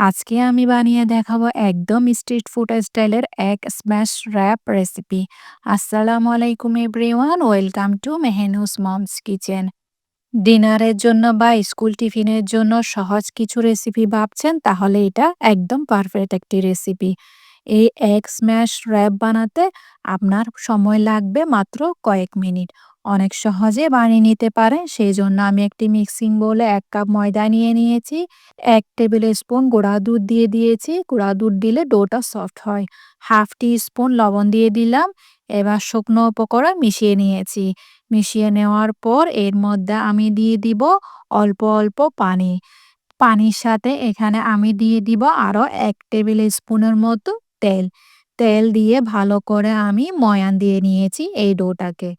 আজকে আমি বানিয়ে দেখাবো একদম স্ট্রিট ফুড স্টাইলের এক স্ম্যাশ র্যাপ রেসিপি আসসালামু আলাইকুম everyone, welcome to Mehenu's mom's kitchen. ডিনারের জন্য বা স্কুল টিফিনের জন্য সহজ কিছু রেসিপি ভাবছেন, তাহলে এটা একদম পারফেক্ট একটি রেসিপি এই এক স্ম্যাশ র্যাপ বানাতে আপনার সময় লাগবে মাত্র কয়েক মিনিট। অনেক সহজে বানিয়ে নিতে পারেন সেই জন্য আমি একটি মিক্সিং বোলে এক কাপ ময়দা নিয়ে নিয়েছি, এক টেবিল স্পুন গুঁড়া দুধ দিয়ে দিয়েছি, গুঁড়া দুধ দিলে ডোটা সফট হয়। হাফ টি স্পুন লবণ দিয়ে দিলাম, এবার শুকনো উপকরণ মিশিয়ে নিয়েছি। মিশিয়ে নেওয়ার পর এর মধ্যে আমি দিয়ে দিব অল্প অল্প পানি। পানির সাথে এখানে আমি দিয়ে দিব আরও এক টেবিল স্পুনের মতো তেল। তেল দিয়ে ভালো করে আমি ময়ান দিয়ে নিয়েছি এই ডোটাকে।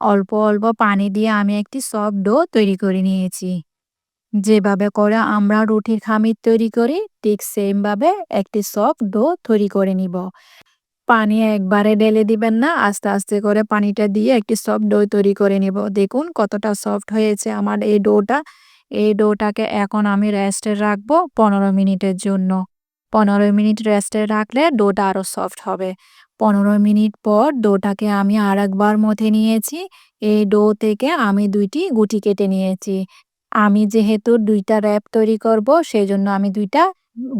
অল্প অল্প পানি দিয়ে আমি একটি সফট ডো তৈরি করে নিয়েছি। যেভাবে করে আমরা রুটির খামির তৈরি করি, ঠিক সেমভাবে একটি সফট ডো তৈরি করে নিব। পানি একবারে ঢেলে দিবেন না, আস্তে আস্তে করে পানিটা দিয়ে একটি সফট ডো তৈরি করে নিব। দেখুন কতটা সফট হয়েছে আমার এই ডোটা এই ডোটাকে এখন আমি রেস্টে রাখব পনেরো মিনিটের জন্য। পনেরো মিনিট রেস্টে রাখলে ডোটা আরও সফট হবে। পনেরো মিনিট পর ডোটাকে আমি আর একবার মথে নিয়েছি। এই ডো থেকে আমি দুইটি গুটি কেটে নিয়েছি। আমি যেহেতু দুইটা র্যাপ তৈরি করব সেই জন্য আমি দুইটা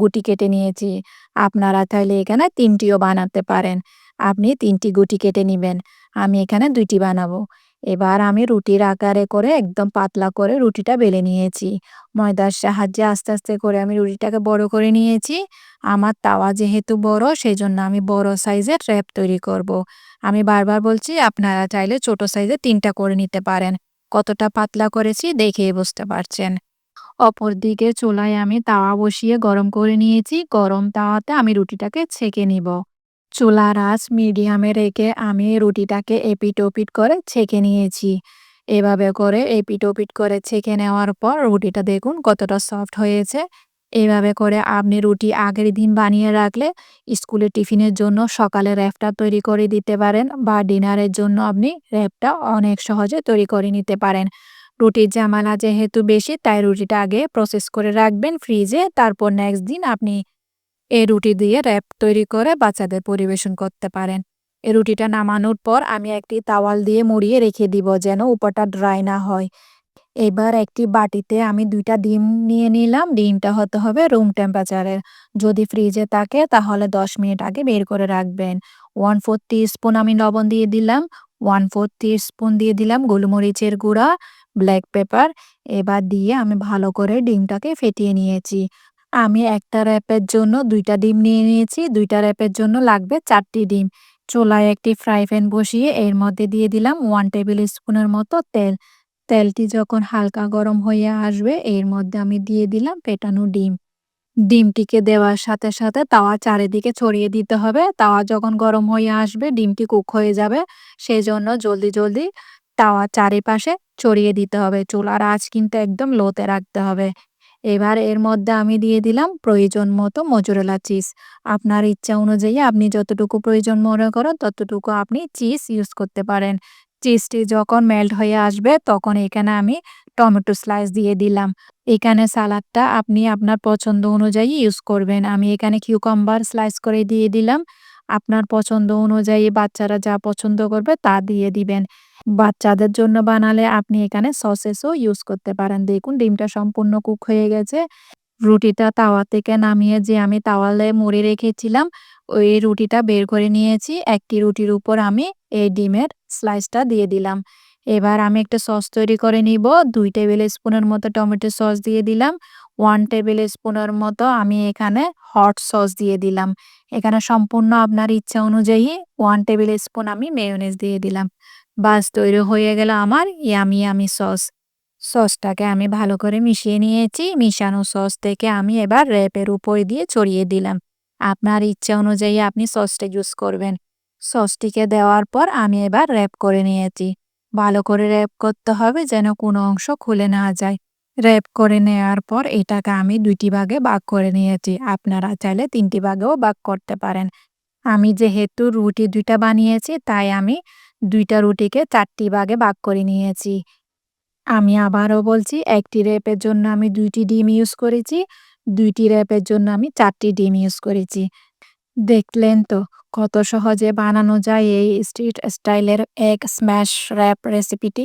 গুটি কেটে নিয়েছি। আপনারা তাহলে এখানে তিনটিও বানাতে পারেন। আপনি তিনটি গুটি কেটে নেবেন। আমি এখানে দুইটি বানাবো। এবার আমি রুটির আকারে করে একদম পাতলা করে রুটিটা বেলে নিয়েছি। ময়দার সাহায্যে আস্তে আস্তে করে আমি রুটিটাকে বড় করে নিয়েছি। আমার তাওয়া যেহেতু বড় সেই জন্য আমি বড় সাইজের র্যাপ তৈরি করব। আমি বারবার বলছি, আপনারা চাইলে ছোট সাইজে তিনটা করে নিতে পারেন। কতটা পাতলা করেছি দেখে বুঝতে পারছেন। অপর দিকে চুলায় আমি তাওয়া বসিয়ে গরম করে নিয়েছি। গরম তাওয়াতে আমি রুটিটাকে ছেঁকে নিব। চুলার আঁচ মিডিয়ামে রেখে আমি রুটিটাকে এপিট ওপিট করে ছেঁকে নিয়েছি। এভাবে করে এপিট ওপিট করে ছেঁকে নেওয়ার পর রুটিটা দেখুন কতটা সফট হয়েছে। এভাবে করে আপনি রুটি আগের দিন বানিয়ে রাখলে স্কুলের টিফিনের জন্য সকালে র্যাপটা তৈরি করে দিতে পারেন বা ডিনারের জন্য আপনি র্যাপটা অনেক সহজে তৈরি করে নিতে পারেন। রুটির জামালা যেহেতু বেশি, তাই রুটিটা আগে প্রসেস করে রাখবেন ফ্রিজে তারপর নেক্সট দিন আপনি এই রুটি দিয়ে র্যাপ তৈরি করে বাচ্চাদের পরিবেশন করতে পারেন। এই রুটিটা নামানোর পর আমি একটি তাওয়াল দিয়ে মুড়িয়ে রেখে দিব যেন উপরটা ড্রাই না হয়। এবার একটি বাটিতে আমি দুইটা ডিম নিয়ে নিলাম। ডিমটা হতে হবে রুম টেম্পারেচারের যদি ফ্রিজে থাকে তাহলে দশ মিনিট আগে বের করে রাখবেন। ওয়ান ফোর স্পুন আমি লবণ দিয়ে দিলাম। ওয়ান ফোর স্পুন দিয়ে দিলাম গোলমরিচের গুঁড়া ব্ল্যাক পেপার এবার দিয়ে আমি ভালো করে ডিমটাকে ফেটিয়ে নিয়েছি। আমি একটা র্যাপের জন্য দুইটা ডিম নিয়ে নিয়েছি। দুইটা র্যাপের জন্য লাগবে চারটি ডিম। চোলায় একটি ফ্রাই প্যান বসিয়ে এর মধ্যে দিয়ে দিলাম ওয়ান টেবিল স্পুনের মতো তেল। তেলটি যখন হালকা গরম হয়ে আসবে এর মধ্যে আমি দিয়ে দিলাম পেটানো ডিম। ডিমটিকে দেওয়ার সাথে সাথে তাওয়া চারিদিকে ছড়িয়ে দিতে হবে। তাওয়া যখন গরম হয়ে আসবে ডিমটি কুক হয়ে যাবে। সেই জন্য জলদি জলদি তাওয়া চারিপাশে ছড়িয়ে দিতে হবে। চুলার আঁচ কিন্তু একদম লোতে রাখতে হবে। এবার এর মধ্যে আমি দিয়ে দিলাম প্রয়োজন মতো মজুরেলা চিজ আপনার ইচ্ছা অনুযায়ী আপনি যতটুকু প্রয়োজন মনে করেন ততটুকু আপনি চিজ ইউজ করতে পারেন। চিজটি যখন মেল্ট হয়ে আসবে তখন এখানে আমি টমেটো স্লাইস দিয়ে দিলাম। এখানে সালাদটা আপনি আপনার পছন্দ অনুযায়ী ইউজ করবেন। আমি এখানে কিউকাম্বার স্লাইস করে দিয়ে দিলাম। আপনার পছন্দ অনুযায়ী বাচ্চারা যা পছন্দ করবে তা দিয়ে দিবেন। বাচ্চাদের জন্য বানালে আপনি এখানে সসেসও ইউজ করতে পারেন। দেখুন, ডিমটা সম্পূর্ণ কুক হয়ে গেছে। রুটিটা তাওয়া থেকে নামিয়ে যে আমি তাওয়ালে মুড়ে রেখেছিলাম, ওই রুটিটা বের করে নিয়েছি। একটি রুটির উপর আমি এই ডিমের স্লাইসটা দিয়ে দিলাম। এবার আমি একটা সস তৈরি করে নিব। দুই টেবিল স্পুনের মতো টমেটো সস দিয়ে দিলাম। ওয়ান টেবিল স্পুনের মতো আমি এখানে হট সস দিয়ে দিলাম। এখানে সম্পূর্ণ আপনার ইচ্ছা অনুযায়ী ওয়ান টেবিল স্পুন আমি মেয়োনেজ দিয়ে দিলাম। বাস, তৈরি হয়ে গেল আমার ইয়ামি ইয়ামি সস সসটাকে আমি ভালো করে মিশিয়ে নিয়েছি। মিশানো সস থেকে আমি এবার র্যাপের উপর দিয়ে ছড়িয়ে দিলাম। আপনার ইচ্ছা অনুযায়ী আপনি সসটা ইউজ করবেন। সসটিকে দেওয়ার পর আমি এবার র্যাপ করে নিয়েছি। ভালো করে র্যাপ করতে হবে যেন কোনো অংশ খুলে না যায়। র্যাপ করে নেওয়ার পর এটাকে আমি দুইটি ভাগে ভাগ করে নিয়েছি। আপনারা চাইলে তিনটি ভাগেও ভাগ করতে পারেন। আমি যেহেতু রুটি দুইটা বানিয়েছি, তাই আমি দুইটা রুটিকে চারটি ভাগে ভাগ করে নিয়েছি। আমি আবারও বলছি, একটি র্যাপের জন্য আমি দুইটি ডিম ইউজ করেছি, দুইটি র্যাপের জন্য আমি চারটি ডিম ইউজ করেছি। দেখলেন তো কত সহজে বানানো যায় এই স্ট্রিট স্টাইলের এগ স্ম্যাশ র্যাপ রেসিপিটি।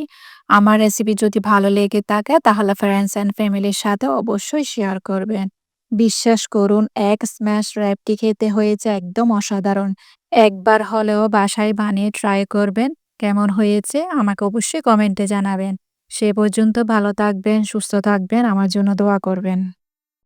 আমার রেসিপি যদি ভালো লেগে থাকে, তাহলে ফ্রেন্ডস অ্যান্ড ফ্যামিলির সাথে অবশ্যই শেয়ার করবেন। বিশ্বাস করুন, এক স্ম্যাশ র্যাপটি খেতে হয়েছে একদম অসাধারণ। একবার হলেও বাসায় বানিয়ে ট্রাই করবেন। কেমন হয়েছে আমাকে অবশ্যই কমেন্টে জানাবেন। সে পর্যন্ত ভালো থাকবেন, সুস্থ থাকবেন, আমার জন্য দোয়া করবেন।